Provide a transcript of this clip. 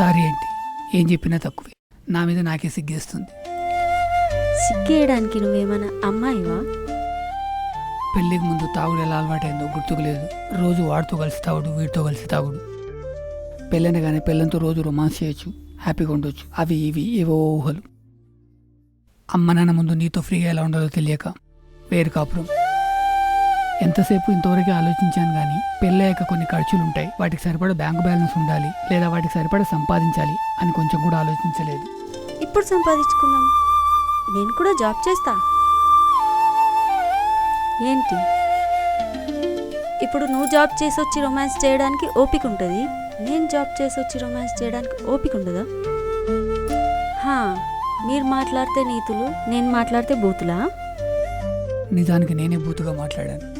Sorry ఏంటి? ఏం చెప్పినా తక్కువే. నా మీద నాకే సిగ్గేస్తుంది. సిగ్గేయడానికి నువ్వేమైనా అమ్మాయివా? పెళ్ళికి ముందు తాగుడు ఎలా అలవాటైందో గుర్తుకు లేదు రోజు వాడితో కలిసి తాగుడు వీడితో కలిసి తాగుడు. పెళ్ళనగానే పెళ్ళంతో రోజు రొమాన్స్ చేయొచ్చు హ్యాపీగా ఉండొచ్చు. అవి ఇవి ఏవో ఊహలు. అమ్మ నాన్న ముందు నీతో ఫ్రీగా ఎలా ఉండాలో తెలియక వేరు కాపురం. ఎంతసేపు ఇంతవరకు ఆలోచించాను కానీ పెళ్ళయ్యాక కొన్ని ఖర్చులు ఉంటాయి వాటికి సరిపడా బ్యాంకు బ్యాలెన్స్ ఉండాలి లేదా వాటికి సరిపడా సంపాదించాలి అని కొంచెం కూడా ఆలోచించలేదు. ఇప్పుడు సంపాదించుకుందాం. నేను కూడా జాబ్ చేస్తా. ఏంటి? ఇప్పుడు నువ్వు జాబ్ చేసి వచ్చి రొమాన్స్ చేయడానికి ఓపిక ఉంటుంది. నేను జాబ్ చేసి వచ్చి రొమాన్స్ చేయడానికి ఓపిక ఉండదా? హా మీరు మాట్లాడితే నీతులు నేను మాట్లాడితే బూతులా? నిజానికి నేనే బూతుగా మాట్లాడాను.